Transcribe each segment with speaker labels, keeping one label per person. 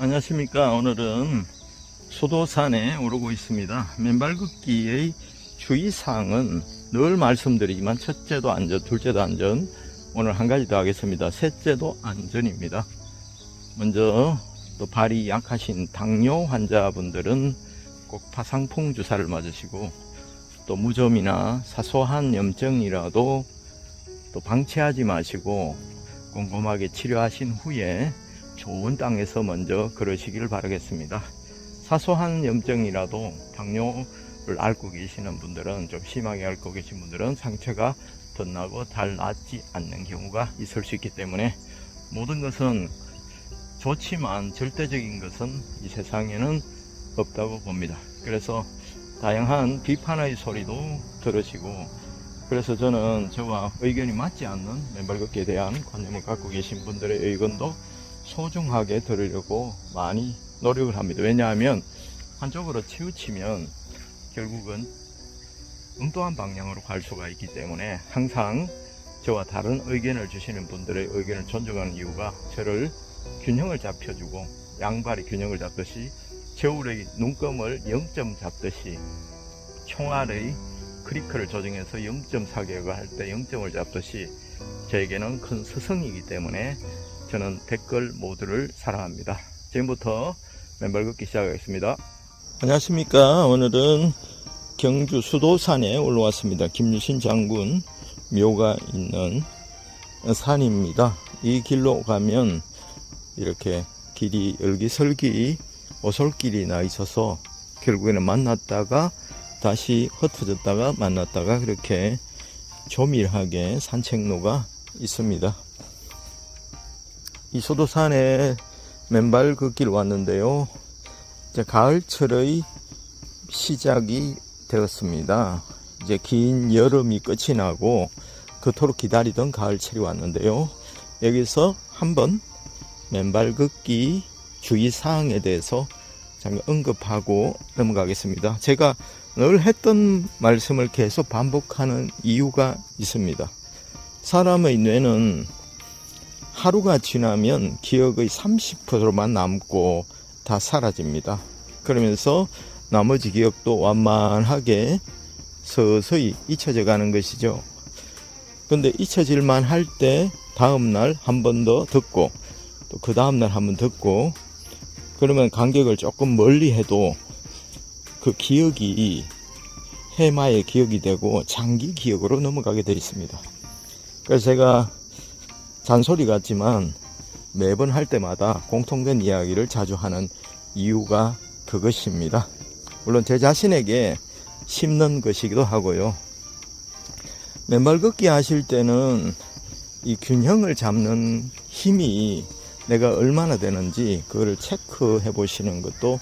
Speaker 1: 안녕하십니까. 오늘은 소도산에 오르고 있습니다. 맨발 걷기의 주의사항은 늘 말씀드리지만 첫째도 안전, 둘째도 안전, 오늘 한 가지 더 하겠습니다. 셋째도 안전입니다. 먼저 또 발이 약하신 당뇨 환자분들은 꼭 파상풍 주사를 맞으시고 또 무좀이나 사소한 염증이라도 또 방치하지 마시고 꼼꼼하게 치료하신 후에 좋은 땅에서 먼저 걸으시기를 바라겠습니다. 사소한 염증이라도 당뇨를 앓고 계시는 분들은 좀 심하게 앓고 계신 분들은 상처가 덧나고 잘 낫지 않는 경우가 있을 수 있기 때문에 모든 것은 좋지만 절대적인 것은 이 세상에는 없다고 봅니다. 그래서 다양한 비판의 소리도 들으시고 그래서 저는 저와 의견이 맞지 않는 맨발 걷기에 대한 관념을 갖고 계신 분들의 의견도 소중하게 들으려고 많이 노력을 합니다. 왜냐하면 한쪽으로 치우치면 결국은 엉뚱한 방향으로 갈 수가 있기 때문에 항상 저와 다른 의견을 주시는 분들의 의견을 존중하는 이유가 저를 균형을 잡혀주고 양발이 균형을 잡듯이 저울의 눈금을 0점 잡듯이 총알의 크리크를 조정해서 0.4개가 할때 0점을 잡듯이 저에게는 큰 스승이기 때문에 저는 댓글 모두를 사랑합니다. 지금부터 맨발 걷기 시작하겠습니다. 안녕하십니까. 오늘은 경주 수도산에 올라왔습니다. 김유신 장군 묘가 있는 산입니다. 이 길로 가면 이렇게 길이 열기설기 오솔길이 나 있어서 결국에는 만났다가 다시 흩어졌다가 만났다가 그렇게 조밀하게 산책로가 있습니다. 이 소도산에 맨발 걷기를 왔는데요. 이제 가을철의 시작이 되었습니다. 이제 긴 여름이 끝이 나고 그토록 기다리던 가을철이 왔는데요. 여기서 한번 맨발 걷기 주의사항에 대해서 잠깐 언급하고 넘어가겠습니다. 제가 늘 했던 말씀을 계속 반복하는 이유가 있습니다. 사람의 뇌는 하루가 지나면 기억의 30%만 남고 다 사라집니다. 그러면서 나머지 기억도 완만하게 서서히 잊혀져 가는 것이죠. 근데 잊혀질만 할 때 다음날 한 번 더 듣고 또 그 다음날 한 번 듣고 그러면 간격을 조금 멀리 해도 그 기억이 해마의 기억이 되고 장기 기억으로 넘어가게 되어 있습니다. 그래서 제가 잔소리 같지만 매번 할 때마다 공통된 이야기를 자주 하는 이유가 그것입니다. 물론 제 자신에게 심는 것이기도 하고요. 맨발 걷기 하실 때는 이 균형을 잡는 힘이 내가 얼마나 되는지 그거를 체크해 보시는 것도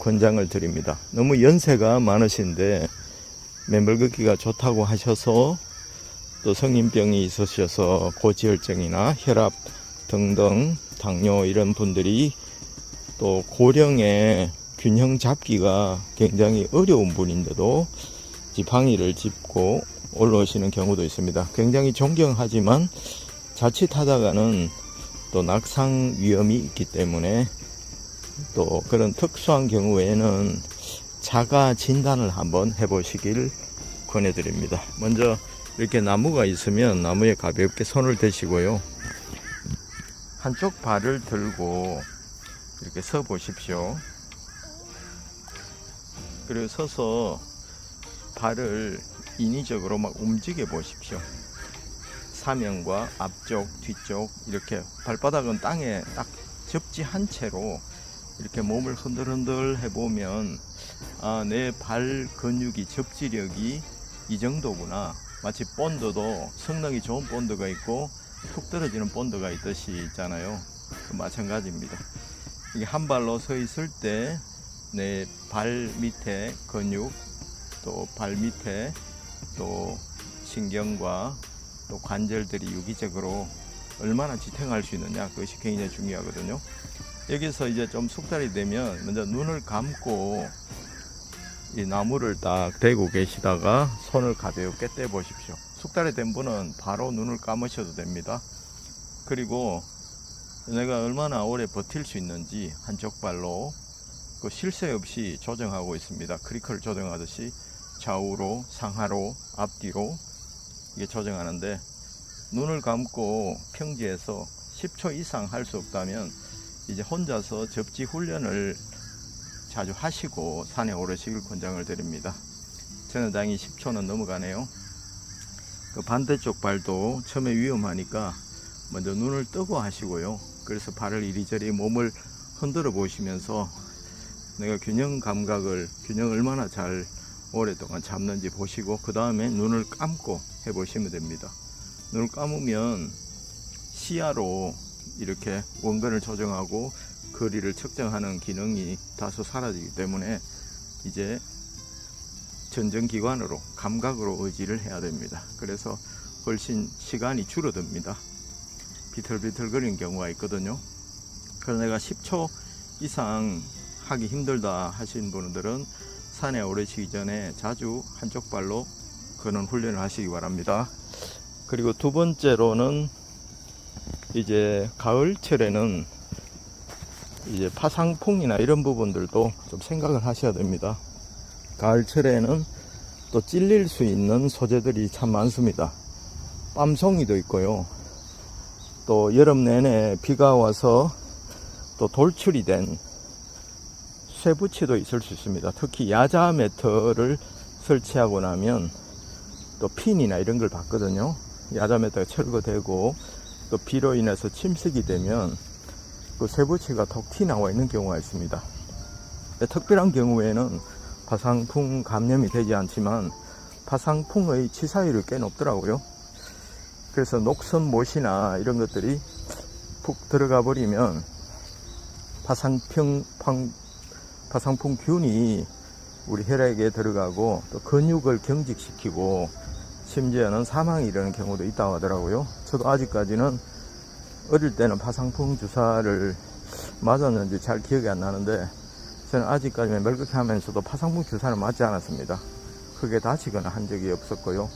Speaker 1: 권장을 드립니다. 너무 연세가 많으신데 맨발 걷기가 좋다고 하셔서 또 성인병이 있으셔서 고지혈증이나 혈압 등등 당뇨 이런 분들이 또 고령의 균형 잡기가 굉장히 어려운 분인데도 지팡이를 짚고 올라오시는 경우도 있습니다. 굉장히 존경하지만 자칫하다가는 또 낙상 위험이 있기 때문에 또 그런 특수한 경우에는 자가 진단을 한번 해보시길 권해드립니다. 먼저 이렇게 나무가 있으면 나무에 가볍게 손을 대시고요. 한쪽 발을 들고 이렇게 서 보십시오. 그리고 서서 발을 인위적으로 막 움직여 보십시오. 사면과 앞쪽, 뒤쪽 이렇게 발바닥은 땅에 딱 접지 한 채로 이렇게 몸을 흔들흔들 해보면 아, 내 발 근육이 접지력이 이 정도구나. 마치 본드도 성능이 좋은 본드가 있고 툭 떨어지는 본드가 있듯이 있잖아요. 그 마찬가지입니다. 이게 한 발로 서 있을 때 내 발 밑에 근육 또 발 밑에 또 신경과 또 관절들이 유기적으로 얼마나 지탱할 수 있느냐 그것이 굉장히 중요하거든요. 여기서 이제 좀 숙달이 되면 먼저 눈을 감고 이 나무를 딱 대고 계시다가 손을 가볍게 떼 보십시오. 숙달이 된 분은 바로 눈을 감으셔도 됩니다. 그리고 내가 얼마나 오래 버틸 수 있는지 한쪽 발로 그 실세 없이 조정하고 있습니다. 크리커를 조정하듯이 좌우로, 상하로, 앞뒤로 이게 조정하는데 눈을 감고 평지에서 10초 이상 할 수 없다면 이제 혼자서 접지 훈련을 자주 하시고 산에 오르시길 권장을 드립니다. 다행히 10초는 넘어가네요. 그 반대쪽 발도 처음에 위험하니까 먼저 눈을 뜨고 하시고요. 그래서 발을 이리저리 몸을 흔들어 보시면서 내가 균형 감각을 균형 얼마나 잘 오랫동안 잡는지 보시고 그 다음에 눈을 감고 해 보시면 됩니다. 눈을 감으면 시야로 이렇게 원근을 조정하고 거리를 측정하는 기능이 다소 사라지기 때문에 이제 전정기관으로 감각으로 의지를 해야 됩니다. 그래서 훨씬 시간이 줄어듭니다. 비틀비틀거리는 경우가 있거든요. 그래서 내가 10초 이상 하기 힘들다 하신 분들은 산에 오르시기 전에 자주 한쪽 발로 걷는 훈련을 하시기 바랍니다. 그리고 두 번째로는 이제 가을철에는 이제 파상풍이나 이런 부분들도 좀 생각을 하셔야 됩니다. 가을철에는 또 찔릴 수 있는 소재들이 참 많습니다. 빰송이도 있고요. 또 여름 내내 비가 와서 또 돌출이 된 쇠붙이도 있을 수 있습니다. 특히 야자 매트를 설치하고 나면 또 핀이나 이런 걸 받거든요. 야자 매트가 철거되고 또 비로 인해서 침식이 되면 그 쇠붙이가 톡 튀나와 있는 경우가 있습니다. 특별한 경우에는 파상풍 감염이 되지 않지만 파상풍의 치사율이 꽤 높더라고요. 그래서 녹슨 못이나 이런 것들이 푹 들어가 버리면 파상풍, 팡, 파상풍 균이 우리 혈액에 들어가고 또 근육을 경직시키고 심지어는 사망이 이르는 경우도 있다고 하더라고요. 저도 아직까지는 어릴 때는 파상풍 주사를 맞았는지 잘 기억이 안 나는데 저는 아직까지 멜그렇게 하면서도 파상풍 주사를 맞지 않았습니다. 크게 다치거나 한 적이 없었고요.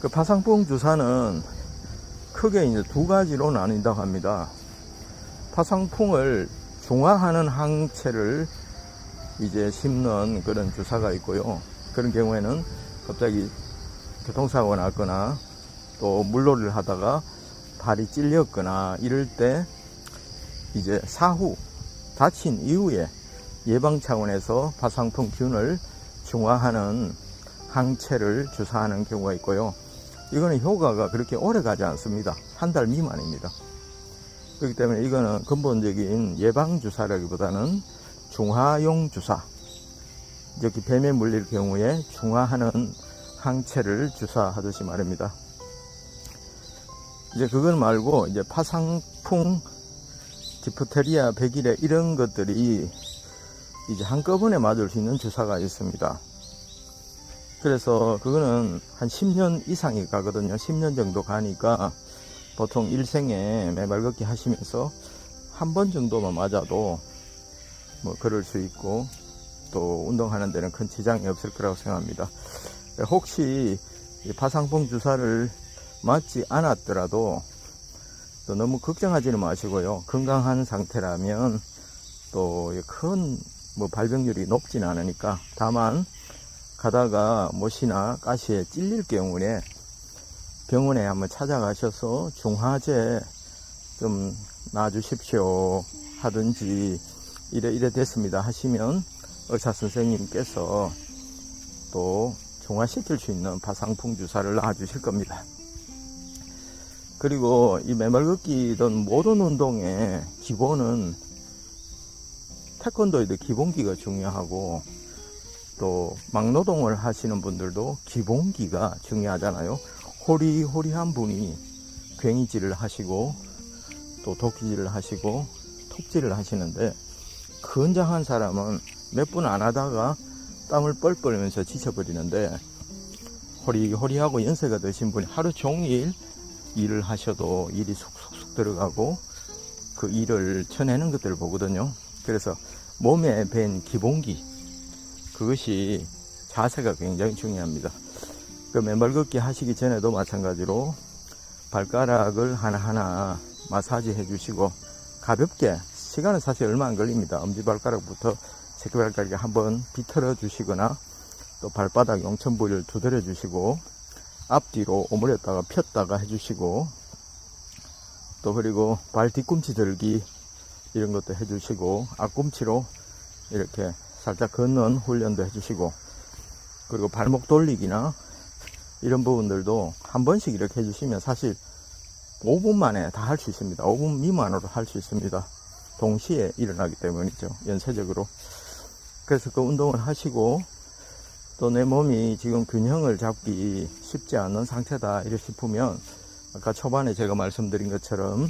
Speaker 1: 그 파상풍 주사는 크게 이제 두 가지로 나뉜다고 합니다. 파상풍을 중화하는 항체를 이제 심는 그런 주사가 있고요. 그런 경우에는 갑자기 교통사고가 났거나 또 물놀이를 하다가 발이 찔렸거나 이럴 때 이제 사후 다친 이후에 예방 차원에서 파상풍 균을 중화하는 항체를 주사하는 경우가 있고요. 이거는 효과가 그렇게 오래 가지 않습니다. 한 달 미만입니다. 그렇기 때문에 이거는 근본적인 예방 주사라기보다는 중화용 주사. 여기 뱀에 물릴 경우에 중화하는 항체를 주사하듯이 말입니다. 이제 그건 말고 이제 파상풍, 디프테리아, 백일에 이런 것들이 이제 한꺼번에 맞을 수 있는 주사가 있습니다. 그래서 그거는 한 10년 이상이 가거든요. 10년 정도 가니까 보통 일생에 매발 걷기 하시면서 한 번 정도만 맞아도 뭐 그럴 수 있고 또 운동하는 데는 큰 지장이 없을 거라고 생각합니다. 혹시 파상풍 주사를 맞지 않았더라도 또 너무 걱정하지는 마시고요. 건강한 상태라면 또 큰 뭐 발병률이 높진 않으니까 다만 가다가 못이나 가시에 찔릴 경우에 병원에 한번 찾아가셔서 중화제 좀 놔주십시오 하든지 이래 이래 됐습니다 하시면 의사 선생님께서 또 중화시킬 수 있는 파상풍 주사를 놔주실 겁니다. 그리고 이 맨발 걷기든 모든 운동의 기본은 태권도에도 기본기가 중요하고 또 막노동을 하시는 분들도 기본기가 중요하잖아요. 호리호리한 분이 괭이질을 하시고 또 도끼질을 하시고 톱질을 하시는데 건장한 사람은 몇 분 안 하다가 땀을 뻘뻘 흘면서 지쳐버리는데 호리호리하고 연세가 드신 분이 하루 종일 일을 하셔도 일이 쑥쑥쑥 들어가고 그 일을 쳐내는 것들을 보거든요. 그래서 몸에 밴 기본기 그것이 자세가 굉장히 중요합니다. 그 맨발 걷기 하시기 전에도 마찬가지로 발가락을 하나하나 마사지 해주시고 가볍게 시간은 사실 얼마 안 걸립니다. 엄지발가락부터 새끼발가락에 한번 비틀어 주시거나 또 발바닥 용천부리를 두드려 주시고 앞뒤로 오므렸다가 폈다가 해주시고 또 그리고 발 뒤꿈치 들기 이런 것도 해주시고 앞꿈치로 이렇게 살짝 걷는 훈련도 해주시고 그리고 발목 돌리기나 이런 부분들도 한 번씩 이렇게 해주시면 사실 5분 만에 다 할 수 있습니다. 5분 미만으로 할 수 있습니다. 동시에 일어나기 때문이죠. 연쇄적으로. 그래서 그 운동을 하시고 또 내 몸이 지금 균형을 잡기 쉽지 않은 상태다 이렇게 싶으면 아까 초반에 제가 말씀드린 것처럼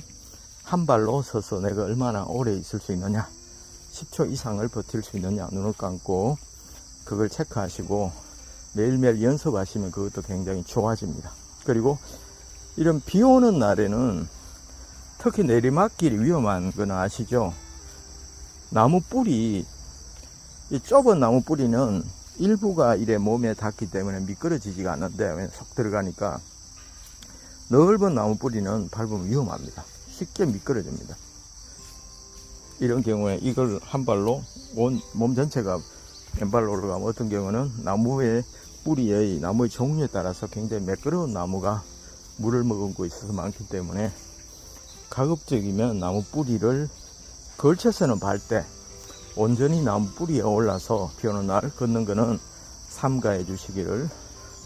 Speaker 1: 한 발로 서서 내가 얼마나 오래 있을 수 있느냐 10초 이상을 버틸 수 있느냐 눈을 감고 그걸 체크하시고 매일매일 연습하시면 그것도 굉장히 좋아집니다. 그리고 이런 비 오는 날에는 특히 내리막길이 위험한 건 아시죠? 나무 뿌리 이 좁은 나무 뿌리는 일부가 이래 몸에 닿기 때문에 미끄러지지가 않는데 속 들어가니까 넓은 나무 뿌리는 밟으면 위험합니다. 쉽게 미끄러집니다. 이런 경우에 이걸 한 발로 온 몸 전체가 왼발로 올라가면 어떤 경우는 나무의 뿌리의 나무의 종류에 따라서 굉장히 매끄러운 나무가 물을 머금고 있어서 많기 때문에 가급적이면 나무 뿌리를 걸쳐서는 발때 온전히 나무 뿌리에 올라서 비 오는 날 걷는 거는 삼가해 주시기를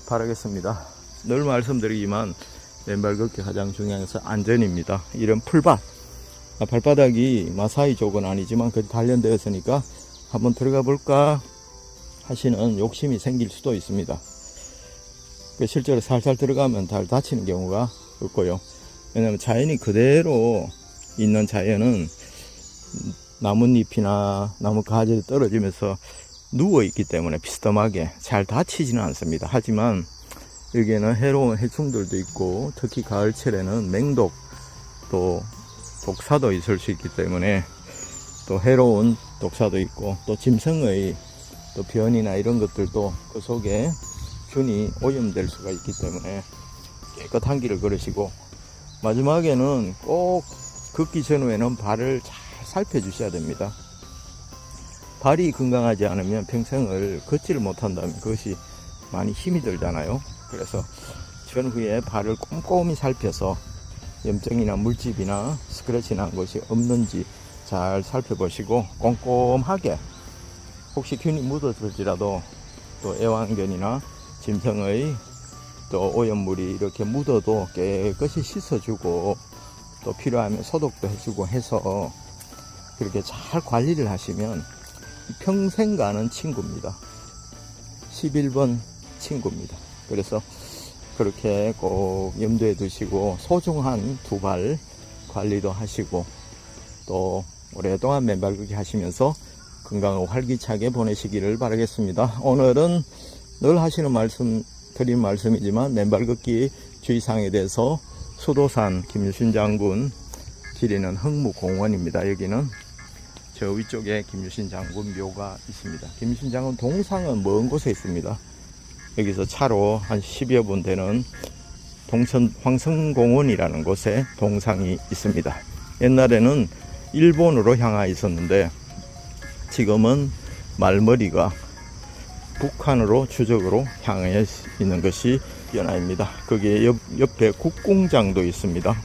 Speaker 1: 바라겠습니다. 늘 말씀드리지만 왼발 걷기 가장 중요한 것은 안전입니다. 이런 풀밭 아, 발바닥이 마사이 쪽은 아니지만 그 단련되었으니까 한번 들어가 볼까 하시는 욕심이 생길 수도 있습니다. 그 실제로 살살 들어가면 잘 다치는 경우가 없고요. 왜냐하면 자연이 그대로 있는 자연은 나뭇잎이나 나무 가지를 떨어지면서 누워 있기 때문에 비스듬하게 잘 다치지는 않습니다. 하지만 여기에는 해로운 해충들도 있고 특히 가을철에는 맹독 또 독사도 있을 수 있기 때문에 또 해로운 독사도 있고 또 짐승의 또 변이나 이런 것들도 그 속에 균이 오염될 수가 있기 때문에 깨끗한 길을 걸으시고 마지막에는 꼭 걷기 전후에는 발을 잘 살펴주셔야 됩니다. 발이 건강하지 않으면 평생을 걷지를 못한다면 그것이 많이 힘이 들잖아요. 그래서 전후에 발을 꼼꼼히 살펴서 염증이나 물집이나 스크래치 난 것이 없는지 잘 살펴보시고 꼼꼼하게 혹시 균이 묻었을지라도 또 애완견이나 짐승의 또 오염물이 이렇게 묻어도 깨끗이 씻어주고 또 필요하면 소독도 해주고 해서 그렇게 잘 관리를 하시면 평생 가는 친구입니다. 11번 친구입니다. 그래서 그렇게 꼭 염두에 두시고 소중한 두발 관리도 하시고 또 오랫동안 맨발 걷기 하시면서 건강을 활기차게 보내시기를 바라겠습니다. 오늘은 늘 하시는 말씀 드린 말씀이지만 맨발 걷기 주의사항에 대해서 수도산 김유신 장군 기리는 흥무공원입니다. 여기는 저 위쪽에 김유신 장군 묘가 있습니다. 김유신 장군 동상은 먼 곳에 있습니다. 여기서 차로 한 10여 분 되는 동천 황성공원이라는 곳에 동상이 있습니다. 옛날에는 일본으로 향하 있었는데 지금은 말머리가 북한으로 추적으로 향해 있는 것이 변화입니다. 거기에 옆, 옆에 국궁장도 있습니다.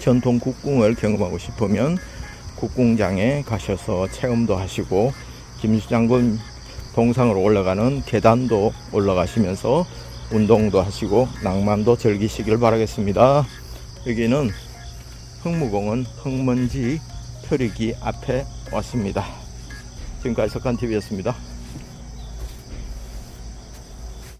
Speaker 1: 전통 국궁을 경험하고 싶으면 국궁장에 가셔서 체험도 하시고 김수장군 동상으로 올라가는 계단도 올라가시면서 운동도 하시고 낭만도 즐기시길 바라겠습니다. 여기는 흥무공원 흙먼지 표리기 앞에 왔습니다. 지금까지 석한TV였습니다.